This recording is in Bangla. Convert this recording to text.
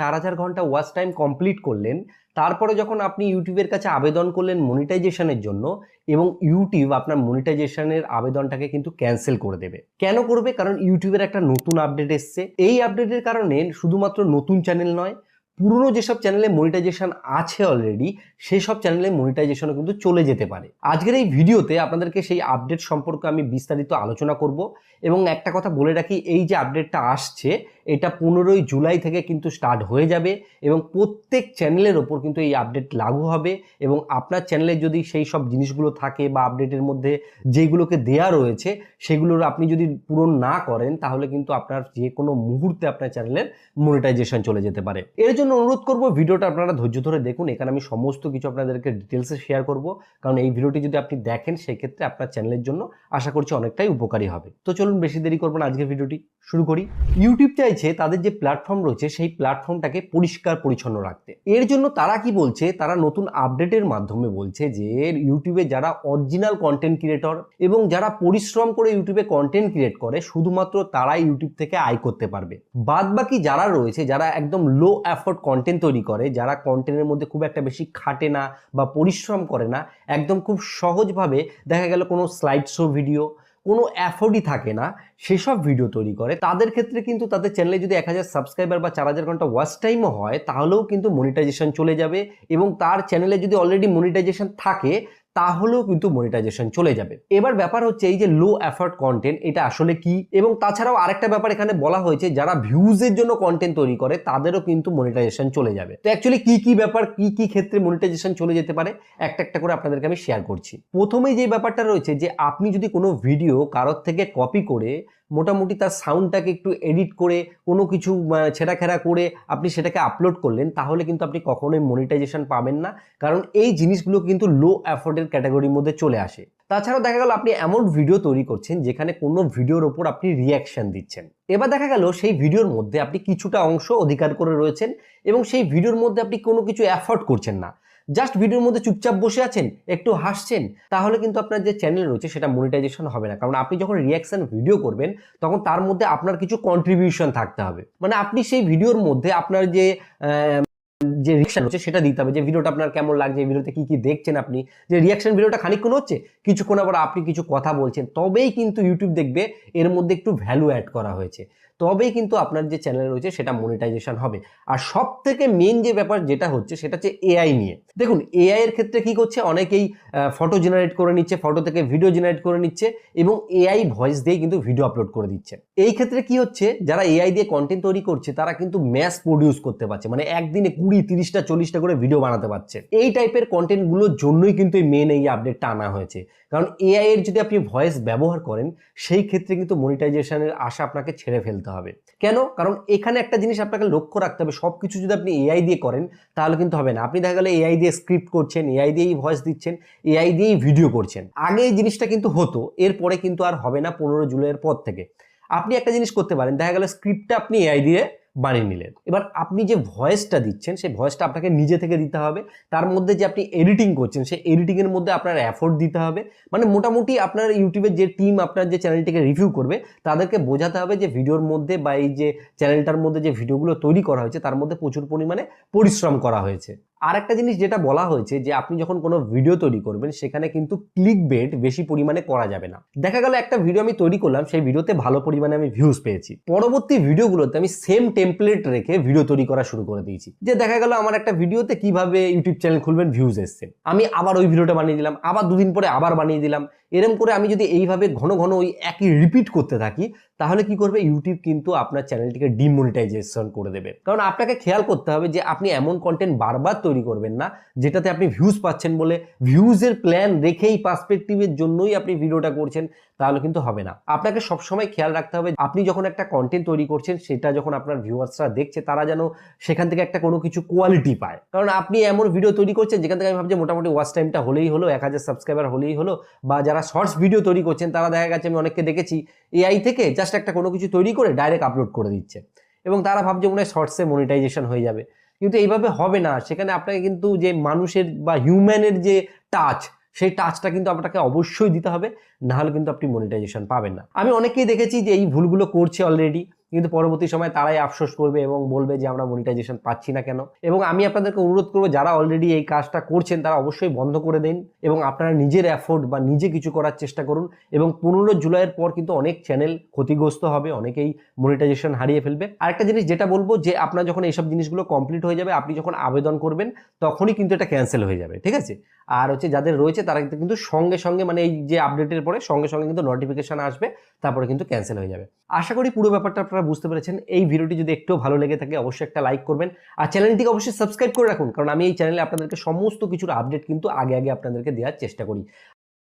চার হাজার ঘণ্টা ওয়াচ টাইম কমপ্লিট করলেন, তারপরে যখন আপনি ইউটিউবের কাছে আবেদন করলেন মনিটাইজেশনের জন্য, এবং ইউটিউব আপনার মনিটাইজেশনের আবেদনটাকে কিন্তু ক্যান্সেল করে দেবে। কেন করবে? কারণ ইউটিউবের একটা নতুন আপডেট এসছে। এই আপডেটের কারণে শুধুমাত্র নতুন চ্যানেল নয়, পুরনো যেসব চ্যানেলে মনিটাইজেশন আছে অলরেডি সেই সব চ্যানেলে মনিটাইজেশনও কিন্তু চলে যেতে পারে। আজকের এই ভিডিওতে আপনাদেরকে সেই আপডেট সম্পর্কে আমি বিস্তারিত আলোচনা করব, এবং একটা কথা বলে রাখি, এই যে আপডেটটা আসছে এটা পনেরোই জুলাই থেকে কিন্তু স্টার্ট হয়ে যাবে এবং প্রত্যেক চ্যানেলের ওপর কিন্তু এই আপডেট লাগু হবে এবং আপনার চ্যানেলে যদি সেই সব জিনিসগুলো থাকে বা আপডেটের মধ্যে যেগুলোকে দেয়া রয়েছে সেগুলোর আপনি যদি পূরণ না করেন, তাহলে কিন্তু আপনার যে কোনো মুহূর্তে আপনার চ্যানেলের মনিটাইজেশন চলে যেতে পারে। এর জন্য অনুরোধ করব, ভিডিওটা আপনারা ধৈর্য ধরে দেখুন, এখানে আমি সমস্ত কিছু আপনাদেরকে ডিটেলসে শেয়ার করব, কারণ এই ভিডিওটি যদি আপনি দেখেন, সেক্ষেত্রে আপনার চ্যানেলের জন্য আশা করছি অনেকটাই উপকারী হবে। তো চলুন, বেশি দেরি করব না, আজকের ভিডিওটি শুরু করি। ইউটিউব চাইছে তাদের যে প্ল্যাটফর্ম রয়েছে, সেই প্ল্যাটফর্মটাকে পরিষ্কার পরিচ্ছন্ন রাখতে। এর জন্য তারা কি বলছে? তারা নতুন আপডেটের মাধ্যমে বলছে যে ইউটিউবে যারা অরিজিনাল কন্টেন্ট ক্রিয়েটর এবং যারা পরিশ্রম করে ইউটিউবে কন্টেন্ট ক্রিয়েট করে, শুধুমাত্র তারাই ইউটিউব থেকে আয় করতে পারবে। বাদ বাকি যারা রয়েছে, যারা একদম লো অ্যাফোর্ড কন্টেন্ট তৈরি করে, যারা কন্টেন্টের মধ্যে খুব একটা বেশি খাটে না বা পরিশ্রম করে না, একদম খুব সহজভাবে দেখা গেল কোনো স্লাইড শো ভিডিও কোনো অ্যাফোর্ডই থাকে না, সেসব ভিডিও তৈরি করে। তাদের ক্ষেত্রে কিন্তু তাদের চ্যানেলে যদি এক হাজার সাবস্ক্রাইবার বা চার হাজার ঘণ্টা ওয়াচ টাইমও হয়, তাহলেও কিন্তু মনিটাইজেশন চলে যাবে এবং তার চ্যানেলে যদি অলরেডি মনিটাইজেশন থাকে তাহলেও কিন্তু মনিটাইজেশন চলে যাবে। এবার ব্যাপার হচ্ছে এই যে লো এফার্ট কন্টেন্ট এটা আসলে কি? এবং তাছাড়াও আরেকটা ব্যাপার এখানে বলা হয়েছে, যারা ভিউজের জন্য কন্টেন্ট তৈরি করে, তাদেরও কিন্তু মনিটাইজেশন চলে যাবে। তো অ্যাকচুয়ালি কি কি ব্যাপার, কি কি ক্ষেত্রে মনিটাইজেশন চলে যেতে পারে, একটা একটা করে আপনাদেরকে আমি শেয়ার করছি। প্রথমেই যে ব্যাপারটা রয়েছে যে, আপনি যদি কোনো ভিডিও কারোর থেকে কপি করে মোটামুটি তার সাউন্ডটাকে একটু এডিট করে, কোনো কিছু ছেঁড়াখেরা করে আপনি সেটাকে আপলোড করলেন, তাহলে কিন্তু আপনি কখনোই মনিটাইজেশন পাবেন না। কারণ এই জিনিসগুলো কিন্তু লো অ্যাফোর্ডের ক্যাটাগরির মধ্যে চলে আসে। তাছাড়াও দেখা গেল আপনি এমন ভিডিও তৈরি করছেন যেখানে কোনো ভিডিওর ওপর আপনি রিয়াকশন দিচ্ছেন। এবার দেখা গেল সেই ভিডিওর মধ্যে আপনি কিছুটা অংশ অধিকার করে রয়েছেন এবং সেই ভিডিওর মধ্যে আপনি কোনো কিছু অ্যাফোর্ড করছেন না। জাস্ট ভিডিওর মধ্যে চুপচাপ বসে আছেন, একটু হাসছেন, তাহলে কিন্তু আপনার যে চ্যানেল রয়েছে সেটা মনিটাইজেশন হবে না। কারণ আপনি যখন রিয়াকশন ভিডিও করবেন, তখন তার মধ্যে আপনার কিছু কন্ট্রিবিউশন থাকতে হবে। মানে আপনি সেই ভিডিওর মধ্যে আপনার যে যে রিয়াকশন হচ্ছে সেটা দিতে হবে যে ভিডিওটা আপনার কেমন লাগছে ভিডিওতে কি কি দেখছেন আপনি? যে রিয়াকশন ভিডিওটা খানিকক্ষণ হচ্ছে, কিছুক্ষণ আবার আপনি কিছু কথা বলছেন, তবেই কিন্তু ইউটিউব দেখবে এর মধ্যে একটু ভ্যালু অ্যাড করা হয়েছে। তবেই কিন্তু আপনার যে চ্যানেল রয়েছে সেটা মনিটাইজেশন হবে। আর সব থেকে মেন যে ব্যাপার যেটা হচ্ছে সেটা হচ্ছে এআই নিয়ে। দেখুন এআই এর ক্ষেত্রে কি করছে? অনেকেই ফটো জেনারেট করে নিচ্ছে ফটো থেকে ভিডিও জেনারেট করে নিচ্ছে এবং এআই ভয়েস দিয়ে কিন্তু ভিডিও আপলোড করে দিচ্ছে। এই ক্ষেত্রে কি হচ্ছে? যারা এআই দিয়ে কন্টেন্ট তৈরি করছে, তারা কিন্তু ম্যাস প্রডিউস করতে পারছে। মানে একদিনে কুড়ি, তিরিশটা, চল্লিশটা করে ভিডিও বানাতে পারছে। এই টাইপের কন্টেন্টগুলোর জন্যই কিন্তু এই মেন এই আপডেটটা আনা হয়েছে। কারণ এআই এর যদি আপনি ভয়েস ব্যবহার করেন, সেই ক্ষেত্রে কিন্তু মনিটাইজেশনের আশা আপনাকে ছেড়ে ফেলতে হবে। কেন? কারণ এখানে একটা জিনিস আপনাকে লক্ষ্য রাখতে হবে। সব কিছু যদি আপনি এআই দিয়ে করেন, তাহলে কিন্তু হবে না। আপনি দেখা গেলে এআই দিয়ে স্ক্রিপ্ট করছেন এআই দিয়েই ভয়েস দিচ্ছেন এআই দিয়েই ভিডিও করছেন। আগে এই জিনিসটা কিন্তু হতো, এরপরে কিন্তু আর হবে না পনেরো জুলাইয়ের পর থেকে। আপনি একটা জিনিস করতে পারেন। দেখা গেল স্ক্রিপ্টটা আপনি এআই দিয়ে বানিয়ে নিলেন। এবার আপনি যে ভয়েসটা দিচ্ছেন, সেই ভয়েসটা আপনাকে নিজে থেকে দিতে হবে। তার মধ্যে যে আপনি এডিটিং করছেন, সেই এডিটিংয়ের মধ্যে আপনার অ্যাফোর্ড দিতে হবে। মানে মোটামুটি আপনার ইউটিউবের যে টিম আপনার যে চ্যানেলটিকে রিভিউ করবে, তাদেরকে বোঝাতে হবে যে ভিডিওর মধ্যে বা এই যে চ্যানেলটার মধ্যে যে ভিডিওগুলো তৈরি করা হয়েছে, তার মধ্যে প্রচুর পরিমাণে পরিশ্রম করা হয়েছে। আর একটা জিনিস যেটা বলা হয়েছে যে আপনি যখন কোনো ভিডিও তৈরি করবেন, সেখানে কিন্তু ক্লিক বেট বেশি পরিমাণে করা যাবে না। দেখা গেল একটা ভিডিও আমি তৈরি করলাম, সেই ভিডিওতে ভালো পরিমাণে আমি ভিউজ পেয়েছি। পরবর্তী ভিডিওগুলোতে আমি সেম টেমপ্লেট রেখে ভিডিও তৈরি করা শুরু করে দিয়েছি। যে দেখা গেল আমার একটা ভিডিওতে কীভাবে ইউটিউব চ্যানেল খুলবেন ভিউজ এসছে। আমি আবার ওই ভিডিওটা বানিয়ে দিলাম, আবার দুদিন পরে আবার বানিয়ে দিলাম। এরম করে আমি যদি এইভাবে ঘন ঘন ওই একই রিপিট করতে থাকি, তাহলে কি করবে? ইউটিউব কিন্তু আপনার চ্যানেলটিকে ডিমনিটাইজেশন করে দেবে। কারণ আপনাকে খেয়াল করতে হবে যে আপনি এমন কন্টেন্ট বারবার তৈরি করবেন না, যেটাতে আপনি ভিউজ পাচ্ছেন বলে ভিউজের প্ল্যান রেখেই পার্সপেক্টিভের জন্যই আপনি ভিডিওটা করছেন, তাহলে কিন্তু হবে না। আপনাকে সবসময় খেয়াল রাখতে হবে, আপনি যখন একটা কন্টেন্ট তৈরি করছেন, সেটা যখন আপনার ভিউয়ার্সরা দেখছে, তারা যেন সেখান থেকে একটা কোনো কিছু কোয়ালিটি পায়। কারণ আপনি এমন ভিডিও তৈরি করছেন, যেখান থেকে আমি ভাবছি মোটামুটি ওয়াচ টাইমটা হলেই হলো, এক হাজার সাবস্ক্রাইবার হলেই হলো, বা যারা শর্টস ভিডিও তৈরি করছেন, তারা দেখা গেছে আমি অনেককে দেখেছি এআই থেকে জাস্ট একটা কোনো কিছু তৈরি করে ডাইরেক্ট আপলোড করে দিচ্ছে। এবং তারা ভাবছে মনে হয় শর্টসে মনিটাইজেশন হয়ে যাবে। কিন্তু এইভাবে হবে না। সেখানে আপনাকে কিন্তু যে মানুষের বা হিউম্যানের যে টাচ সেই টাচটা কিন্তু আপনাকে অবশ্যই দিতে হবে। নাহলে কিন্তু আপনি মনিটাইজেশন পাবেন না। আমি অনেকেই দেখেছি যে এই ভুলগুলো করছে অলরেডি কিন্তু পরবর্তী সময় তারাই আফসোস করবে এবং বলবে যে আমরা মনিটাইজেশন পাচ্ছি না কেন? এবং আমি আপনাদেরকে অনুরোধ করব, যারা অলরেডি এই কাজটা করছেন, তারা অবশ্যই বন্ধ করে দিন এবং আপনারা নিজের অ্যাফোর্ড বা নিজে কিছু করার চেষ্টা করুন এবং পনেরো জুলাইয়ের পর কিন্তু অনেক চ্যানেল ক্ষতিগ্রস্ত হবে, অনেকেই মনিটাইজেশন হারিয়ে ফেলবে। আরেকটা জিনিস যেটা বলব যে, আপনার যখন এইসব জিনিসগুলো কমপ্লিট হয়ে যাবে, আপনি যখন আবেদন করবেন, তখনই কিন্তু এটা ক্যান্সেল হয়ে যাবে, ঠিক আছে? আর হচ্ছে যাদের রয়েছে, তারা কিন্তু সঙ্গে সঙ্গে মানে এই যে আপডেটের পরে সঙ্গে সঙ্গে কিন্তু নোটিফিকেশন আসবে, তারপরে কিন্তু ক্যান্সেল হয়ে যাবে। আশা করি পুরো ব্যাপারটা আপনারা বুঝতে পেরেছেন। এই ভিডিওটি যদি একটু ভালো লেগে থাকে, অবশ্যই একটা লাইক করবেন। আর চ্যানেলটিকে অবশ্যই সাবস্ক্রাইব করে রাখুন, কারণ আমি এই চ্যানেলে আপনাদেরকে সমস্ত কিছুর আপডেট কিন্তু আগে আগে আপনাদেরকে দেওয়ার চেষ্টা করি।